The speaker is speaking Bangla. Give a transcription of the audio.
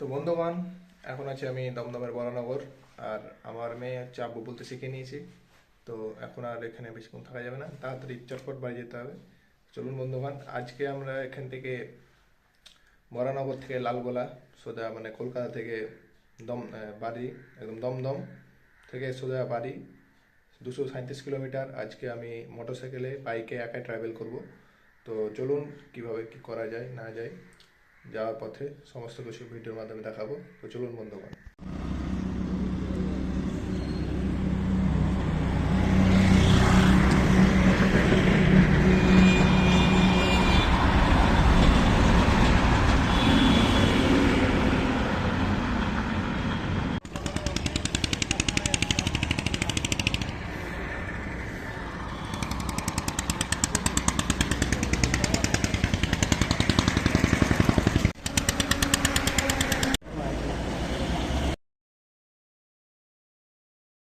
তো বন্ধুগণ, এখন আছি আমি দমদমের বরানগর, আর আমার মেয়ে হচ্ছে আব্বু বলতে শিখে নিয়েছি। তো এখন আর এখানে বেশিক্ষণ থাকা যাবে না, তাড়াতাড়ি চটপট বাড়ি যেতে হবে। চলুন বন্ধুগণ, আজকে আমরা এখান থেকে বরানগর থেকে লালগোলা, সোজা মানে কলকাতা থেকে দম বাড়ি, একদম দমদম থেকে সোজা বাড়ি, দুশো সাঁত্রিশ কিলোমিটার। আজকে আমি মোটরসাইকেলে, বাইকে একাই ট্রাভেল করব। তো চলুন কীভাবে কি করা যায়, না যায়। যাওয়ার পথে সমস্ত কিছু ভিডিওর মাধ্যমে দেখাবো। তো চলুন বন্ধুগণ।